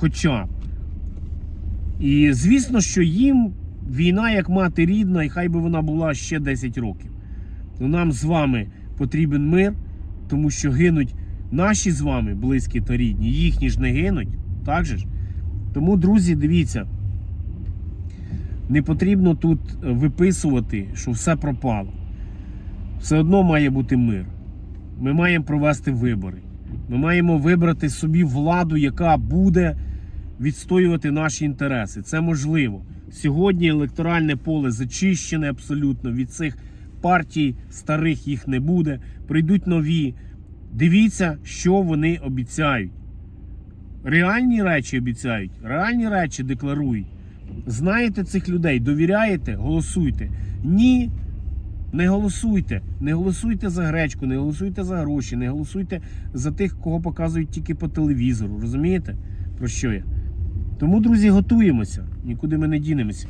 Хоча. І звісно, що їм війна як мати рідна, і хай би вона була ще 10 років. То нам з вами потрібен мир, тому що гинуть наші з вами близькі та рідні, їхні ж не гинуть. Так же ж? Тому, друзі, дивіться, не потрібно тут виписувати, що все пропало. Все одно має бути мир. Ми маємо провести вибори. Ми маємо вибрати собі владу, яка буде відстоювати наші інтереси. Це можливо. Сьогодні електоральне поле зачищене абсолютно від цих партій старих їх не буде. Прийдуть нові. Дивіться, що вони обіцяють. Реальні речі обіцяють, реальні речі декларують. Знаєте цих людей, довіряєте, голосуйте. Ні, не голосуйте. Не голосуйте за гречку, не голосуйте за гроші, не голосуйте за тих, кого показують тільки по телевізору. Розумієте? Про що я? Тому, друзі, готуємося. Нікуди ми не дінемося.